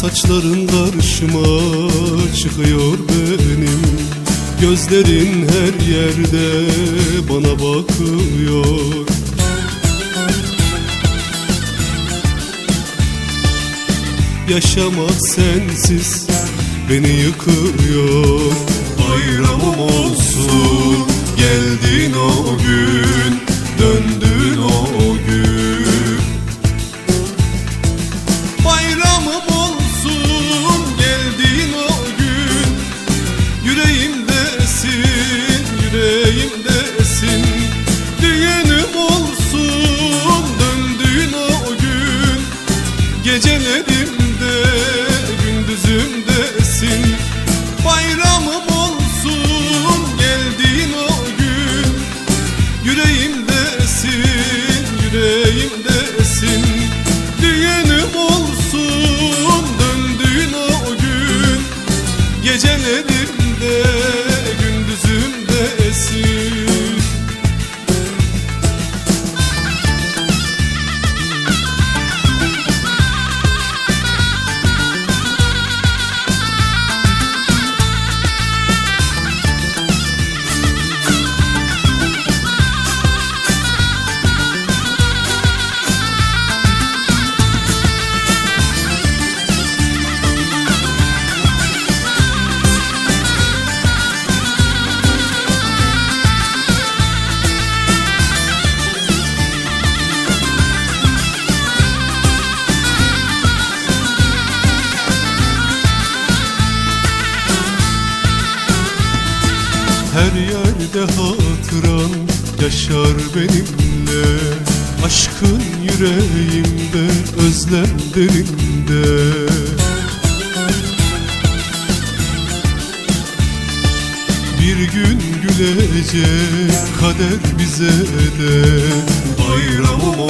Saçların karşıma çıkıyor benim. Gözlerin her yerde bana bakıyor. Yaşamak sensiz beni yıkıyor. Bayramım olsun. Her yerde hatıran yaşar benimle. Aşkın yüreğimde, özlem derinde. Bir gün gülecek kader bize de. Bayramım